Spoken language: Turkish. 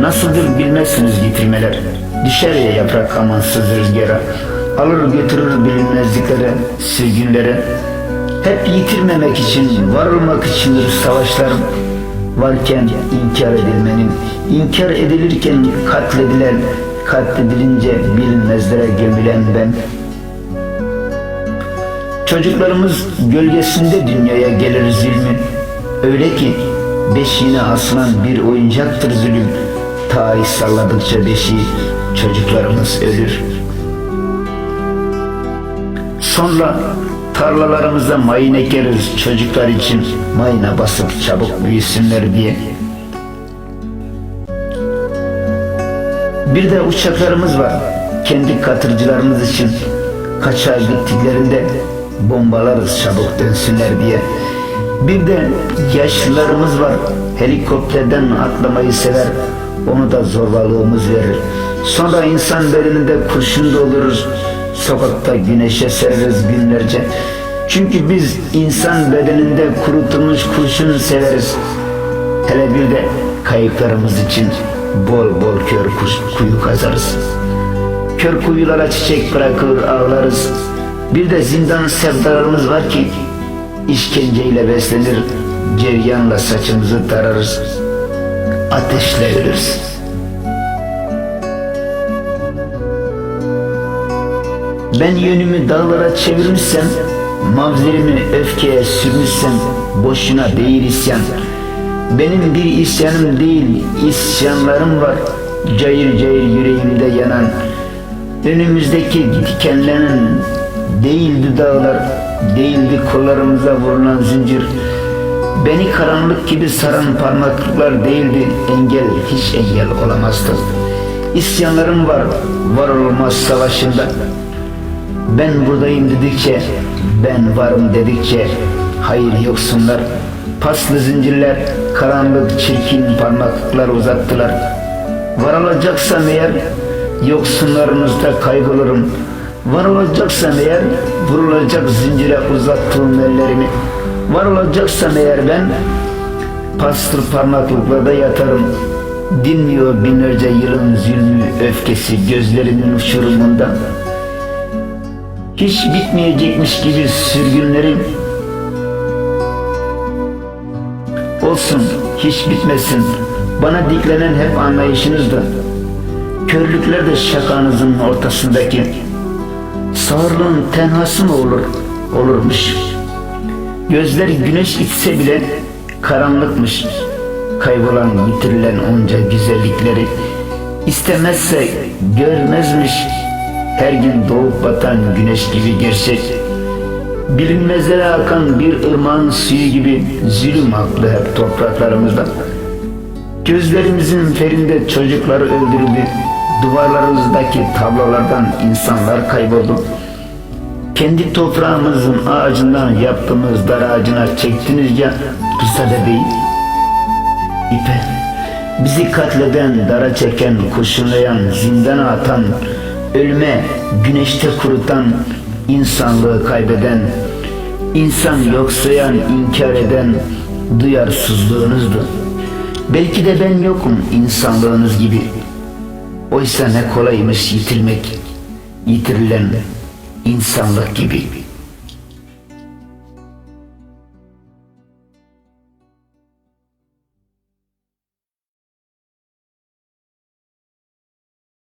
Nasıldır bilmezsiniz yitirmeler. Düşer ya yaprak amansız rüzgara. Alır götürür bilinmezliklere, sürgünlere. Hep yitirmemek için, var olmak içindir savaşlar. Varken inkar edilmenin, inkar edilirken katledilen, katledilince bilinmezlere gömülen ben. Çocuklarımız gölgesinde dünyaya gelir zulmün. Öyle ki beşiğine asılan bir oyuncaktır zulüm. Tarih salladıkça beşiği çocuklarımız ölür. Sonra tarlalarımıza mayın ekeriz çocuklar için mayına basıp çabuk büyüsünler diye. Bir de uçaklarımız var kendi katırcılarımız için kaçağa gittiklerinde bombalarız çabuk dönsünler diye. Bir de yaşlılarımız var helikopterden atlamayı sever onu da zorbalığımız verir. Sonra insan bedeninde kurşun doldurur sokakta güneşe sereriz günlerce. Çünkü biz insan bedeninde kurutulmuş kurşun severiz. Hele bir de kayıplarımız için bol bol kör kuyu kazarız. Kör kuyulara çiçek bırakır ağlarız. Bir de zindan sevdalarımız var ki işkenceyle beslenir, ceryanla saçımızı tararız. Ateşle ölürüz. Ben yönümü dağlara çevirmişsem, mavzerimi öfkeye sürmüşsem, boşuna değil isyan. Benim bir isyanım değil, isyanlarım var, cayır cayır yüreğimde yanan. Önümüzdeki dikenlenen değildi dağlar, değildi kollarımıza vurulan zincir. Beni karanlık gibi saran parmaklıklar değildi, engel hiç engel olamazdı. İsyanlarım var, var olmaz savaşında. Ben buradayım dedikçe, ben varım dedikçe, hayır yoksunlar. Paslı zincirler, karanlık çirkin parmaklıklar uzattılar. Var olacaksam eğer, yoksunlarınızda kaybolurum. Var olacaksam eğer, vurulacak zincire uzattığım ellerimi. Var olacaksam eğer ben, paslı parmaklıklarda yatarım. Dinmiyor binlerce yılın zulmü, öfkesi gözlerimin uçurumundan. Hiç bitmeyecekmiş gibi sürgünlerim Olsun, hiç bitmesin. Bana diklenen hep anlayışınızdı. Körlükler de şakanızın ortasındaki. Sağırlığın tenhası mı olur? Olurmuş. Gözler güneş içse bile karanlıkmış. Kaybolan, yitirilen onca güzellikleri istemezse görmezmiş. Her gün doğup batan güneş gibi gerçek. Bilinmezlere akan bir ırmağın suyu gibi zulüm aklı hep topraklarımızda. Gözlerimizin ferinde çocuklar öldürüldü. Duvarlarımızdaki tablolardan insanlar kayboldu. Kendi toprağımızın ağacından yaptığımız dar ağacına çektiniz ya müsaade değil. İpe, bizi katleden, dara çeken, kurşunlayan, zindana atan, ölüme, güneşte kurutan, insanlığı kaybeden, insan yok sayan, inkar eden duyarsızlığınızdı. Belki de ben yokum insanlığınız gibi. Oysa ne kolaymış yitirmek, yitirilen insanlık gibi.''